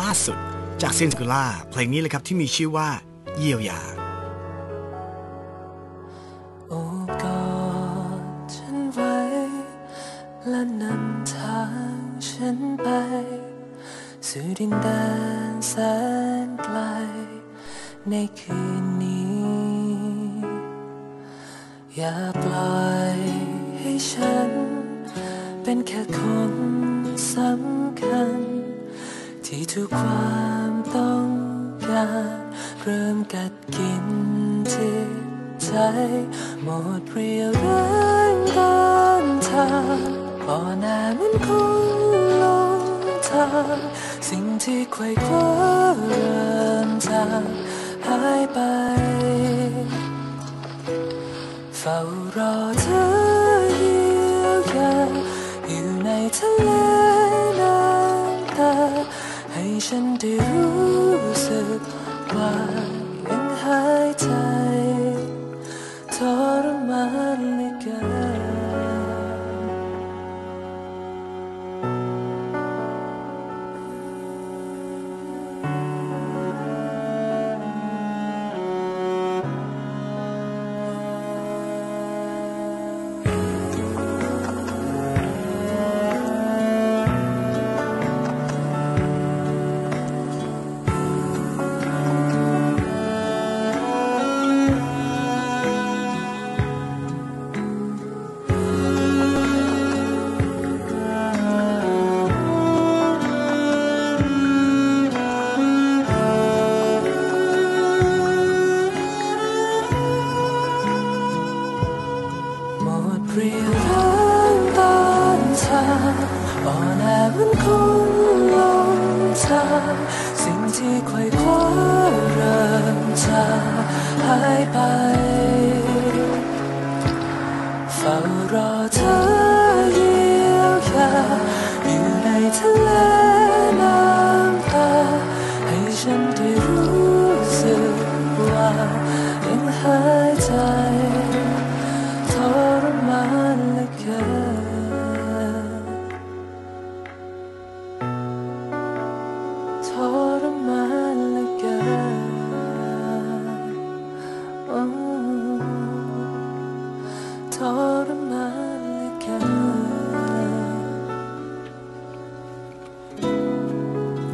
ล่าสุดจากเซนสกุล่าเพลงนี้เลยครับที่มีชื่อว่า เยียวยา โอบกอดฉันไว้ และนำทางฉันไป สู่ดินแดนแสนไกล ในคืนนี้ อย่าปล่อยให้ฉัน เป็นแค่คนสำคัญ ที่ทุกความต้องการเริ่มกัดกินจิตใจหมดเรียวแรงเดินทางอ่อนแอเหมันคงลงทางสิ่งที่ไขว่คว้าเริ่มจางหายไปเฝ้ารอเธอเยียวยาอยู่ในทะเล ฉันได้รู้สึกว่า เรียวแรงต้านทานอ่อนแอมันคงลงทางสิ่งที่ไขว่คว้าเริ่มจางหายไปเฝ้ารอเธอเยียวยาอยู่ในทะเล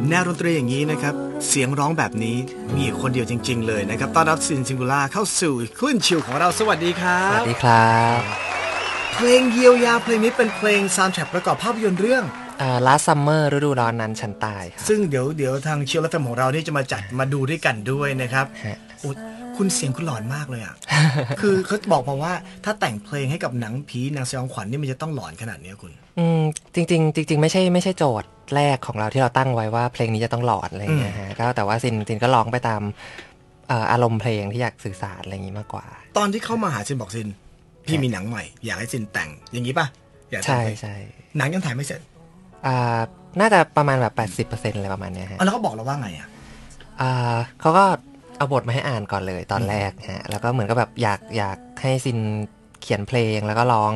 แนวดนตรีอย่างนี้นะครับ เสียงร้องแบบนี้มีคนเดียวจริง ๆ เลยนะครับ ต้อนรับซินซิงคูล่าเข้าสู่คลื่นชิวของเราสวัสดีครัสวับสดีครับ เพลงเยียวยาเพลงนี้เป็นเพลงซาวด์แทร็กประกอบภาพยนตร์เรื่องลาซัมเมอร์ฤดูร้อนนั้นฉันตายครับซึ่งเดี๋ยวเดี๋ยวทางเชียร์และแฟมของเรานี่จะมาจัดมาดูด้วยกันด้วยนะครับฮะโอ้ คุณเสียงคุณหลอนมากเลยอะ คือเขาบอกมาว่าถ้าแต่งเพลงให้กับหนังผีหนังสยองขวัญนี่มันจะต้องหลอนขนาดเนี้ยคุณอืมจริงๆจริงๆไม่ใช่ไม่ใช่โจทย์แรกของเราที่เราตั้งไว้ว่าเพลงนี้จะต้องหลอนอะไรอย่างเงี้ยฮะก็แต่ว่าซินซินก็ร้องไปตามเอ่ออารมณ์เพลงที่อยากสื่อสารอะไรอย่างงี้มากกว่า ตอนที่เข้ามาหาซินบอกซิน พี่มีหนังใหม่ อยากให้ซินแต่งอย่างนี้ป่ะอยากแต่งใช่เพลงใช่หนังยังถ่ายไม่เสร็จอ่าน่าจะประมาณแบบ 80%อะไรประมาณเนี้ยฮะเอาแล้วเขาบอกเราว่าไงอะอ่าเขาก็ เอาบทมาให้อ่านก่อนเลยตอนแรกฮะแล้วก็เหมือนกับแบบอยากอยากให้ซินเขียนเพลงแล้วก็ร้อง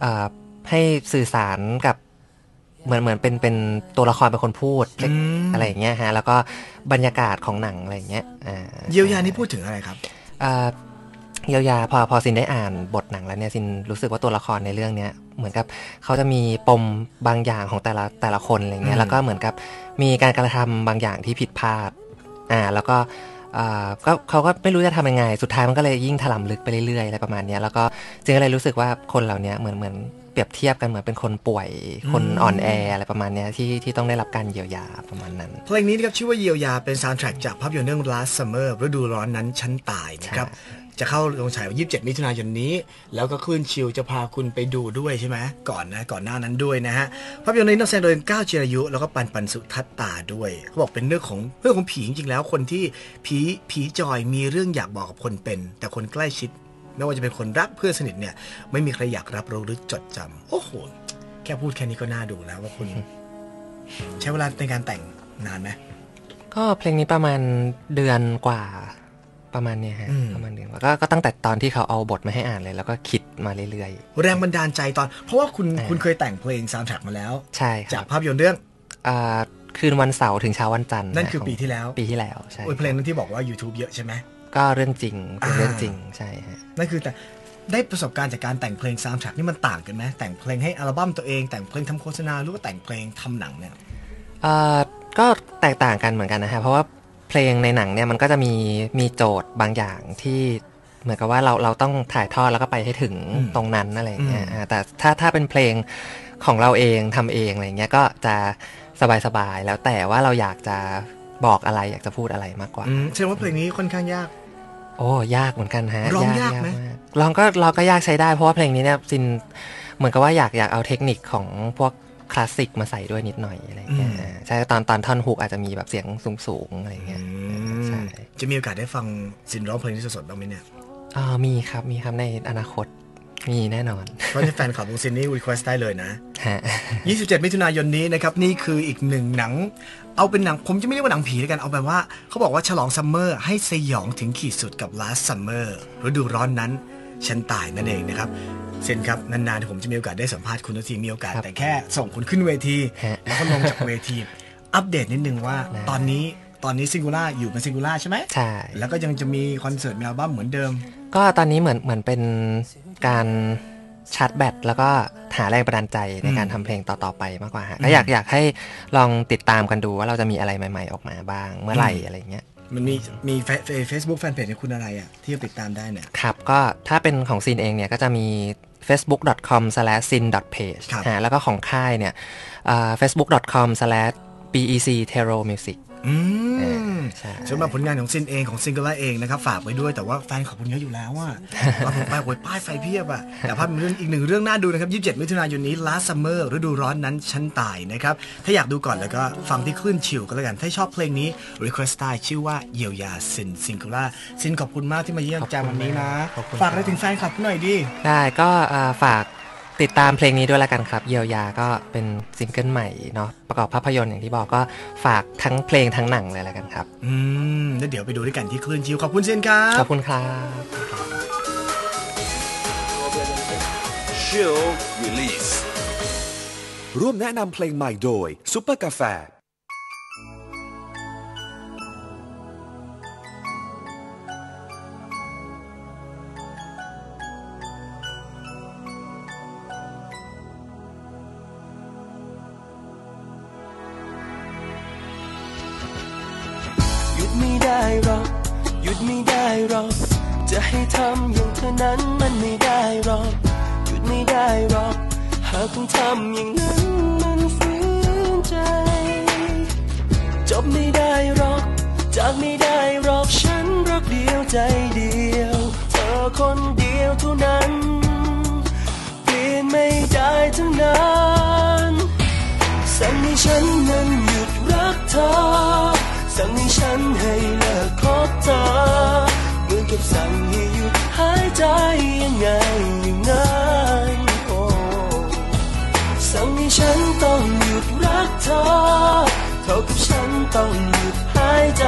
เอ่อให้สื่อสารกับเหมือนเหมือนเป็นเป็นตัวละครเป็นคนพูดอืมอะไรอย่างเงี้ยฮะแล้วก็บรรยากาศของหนังอะไรอย่างเงี้ยอ่าเยียวยานี่พูดถึงอะไรครับอ่าเยียวยาพอพอซินได้อ่านบทหนังแล้วเนี่ยซินรู้สึกว่าตัวละครในเรื่องเนี้ยเหมือนกับเขาจะมีปมบางอย่างของแต่ละแต่ละคนอะไรเงี้อืยมแล้วก็เหมือนกับมีการกระทำบางอย่างที่ผิดพลาดอ่าแล้วก็อ่า ก็เขาก็ไม่รู้จะทำยังไง สุดท้ายมันก็เลยยิ่งถล่มลึกไปเรื่อยๆอะไรประมาณเนี้ยแล้วก็จึงก็เลยรู้สึกว่าคนเหล่าเนี้ยเหมือนเหมือนเปรียบเทียบกันเหมือนเป็นคนป่วย คนอ่อนแออะไรประมาณเนี้ยที่ที่ต้องได้รับการเยียวยาประมาณนั้น เพลงนี้นะครับชื่อว่าเยียวยาเป็นซาวด์แทร็กจากภาพยนตร์เรื่อง Last Summer ฤดูร้อนนั้นฉันตายนะครับ จะเข้าโรงฉายวัน27 มิถุนายนนี้ แล้วก็คลื่นชิวจะพาคุณไปดูด้วยใช่ไหมก่อนนะก่อนหน้านั้นด้วยนะฮะภาพยนตร์นี้นักแสดงโดยก้าวจิรายุแล้วก็ปันปันสุทัตตาด้วยเขาบอกเป็นเรื่องของเรื่องของผีจริงๆแล้ว คนที่ผีผีจอยมีเรื่องอยากบอกกับคนเป็น แต่คนใกล้ชิดไม่ว่าจะเป็นคนรักเพื่อนสนิทเนี่ยไม่มีใครอยากรับรู้หรือจดจำโอ้โหแค่พูดแค่นี้ก็น่าดูแล้วว่าคุณ ใช้เวลาในการแต่งนานไหมก็เพลงนี้ประมาณเดือนกว่า ประมาณเนี้ยฮะอืมประมาณเดือนกว่าก็ก็ตั้งแต่ตอนที่เขาเอาบทมาให้อ่านเลย แล้วก็คิดมาเรื่อยแรงบันดาลใจตอน เพราะว่าคุณอ่าคุณเคยแต่งเพลงซาวด์แทร็กมาแล้วๆใช่คจารักบภาพยนตร์เรื่องอ่าคืนวันเสาร์ถึงเช้าวันจันทร์นั่นคือขงปีที่แล้วปีที่แล้วใช่โอ้ยเพลงนั้นที่บอกว่า YouTube เยอะใช่ไหมก็เรื่องจริงเป็นเรื่องอ่าจริงใช่ฮะนั่นคือแต่ได้ประสบการณ์จากการแต่งเพลงซาวด์แทร็กนี่มันต่างกันไหมแต่งเพลงให้อัลบั้มตัวเองแต่งเพลงทำโฆษณาหรือว่าแต่งเพลงทำหนังเนี่ยเอ่อก็แตกต่างกันเหมือนกันนะฮะเพราะว่า เพลงในหนังเนี่ยมันก็จะมีมีโจทย์บางอย่างที่เหมือนกับว่าเราเราต้องถ่ายทอดแล้วก็ไปให้ถึงอืมตรงนั้นอะไรอย่างเงี้ยอืมอ่าแต่ถ้าถ้าเป็นเพลงของเราเองทำเองอะไรเงี้ยก็จะสบายๆแล้วแต่ว่าเราอยากจะบอกอะไรอยากจะพูดอะไรมากกว่าอืมแสดงว่าเพลงนี้ค่อนข้างยาก โอ้ยากเหมือนกันฮะร้องยากไหมลองก็ลองก็ยากใช้ได้เพราะว่าเพลงนี้เนี่ยซินเหมือนกับว่าอยากอยากเอาเทคนิคของพวก คลาสสิกมาใส่ด้วยนิดหน่อยอะไรเงี้ยใช่ตอนตอนท่อนฮุกอาจจะมีแบบเสียงสูงๆอะไรเงี้ยใช่จะมีโอกาสได้ฟังซินร้องเพลงนี้สดๆบ้างไหมเนี่ยอ่ามีครับมีครับในอนาคตมีแน่นอน เพราะที่แฟนคลับของซินนี่รีเควสได้เลยนะฮะ27 มิถุนายนนี้นะครับ นี่คืออีกหนึ่งหนัง เอาเป็นหนัง ผมจะไม่เรียกว่าหนังผีแล้วกัน เอาแบบว่า เขาบอกว่าฉลองซัมเมอร์ให้สยองถึงขีดสุดกับ last summer ฤดูร้อนนั้น ฉันตายนั่นเองนะครับ เซนครับนานๆที่ผมจะมีโอกาสได้สัมภาษณ์คุณทุกทีมีโอกาสครับแต่แค่ส่งคุณขึ้นเวทีฮะแล้วก็ลงจากเวที อัปเดตนิดนึงว่านะตอนนี้ตอนนี้ซิงคูล่าอยู่เป็นซิงคูล่าใช่ไหมใช่แล้วก็ยังจะมีคอนเสิร์ตมีอัลบั้มเหมือนเดิม ก็ตอนนี้เหมือนเหมือนเป็นการชาร์จแบตแล้วก็หาแรงบันดาลใจในการทำเพลงต่อๆไปมากกว่าฮะก็อยากอยากให้ลองติดตามกันดูว่าเราจะมีอะไรใหม่ ๆ ออกมาบ้างเมื่อไหร่อะไรเงี้ยมันมีมีเฟซบุ๊กแฟนเพจของคุณอะไรอะที่จะติดตามได้เนี่ยครับก็ถ้าเป็นของซินเองเนี่ยก็จะมี facebook.com/sin.page ครับฮะแล้วก็ของค่ายเนี่ยอ่า facebook.com/bectero music อืมใช่สำหรับผลงานของซินเองของซิงเกิลเองนะครับฝากไว้ด้วยแต่ว่าแฟนขอบคุณเยอะอยู่แล้วว่าว่าผมไปโอยป้ายไฟเพียบอะแต่ภาพเป็นเรื่องอีกหนึ่งเรื่องน่าดูนะครับ 27 มิถุนายนนี้ last summer ฤดูร้อนนั้นฉันตายนะครับ ถ้าอยากดูก่อนแล้วก็ฟังที่คลื่นชิลก็แล้วกัน ถ้าชอบเพลงนี้ request ได้ชื่อว่าเยียวยาซินซิง u l ล่าซินขอบคุณมากที่มาเยี่ยมจามวันนี้นะขอบคุณฝากอะไรถึงแฟนคลับหน่อยดิได้ก็อ่าฝาก ติดตามเพลงนี้ด้วยละกันครับ เยียวยาก็เป็นซิงเกิลใหม่เนาะประกอบภาพยนตร์อย่างที่บอกก็ฝากทั้งเพลงทั้งหนังเลยละกันครับ อืมแล้วเดี๋ยวไปดูด้วยกันที่คลื่นชิลขอบคุณซินครับขอบคุณครับ Chill Release ร่วมแนะนำเพลงใหม่โดยซุปเปอร์กาแฟ ไม่ได้หรอก หยุดไม่ได้หรอก จะให้ทำอย่างเธอนั้นมันไม่ได้หรอก หยุดไม่ได้หรอก หากต้องทำอย่างนั้นมันฝืนใจ จบไม่ได้หรอก จากไม่ได้หรอกฉันรักเดียวใจเดียว เธอคนเดียวเท่านั้นเปลี่ยนไม่ได้ทั้งนั้นสั่งให้ฉันนั้นหยุดรักเธอ สั่งให้ฉันให้เลิกคบเธอเหมือนกับสั่งให้หยุดหายใจยังไงอย่างนั้นโอ้สั่งให้ฉันต้องหยุดรักเธอเท่ากับฉันต้องหยุดหายใจ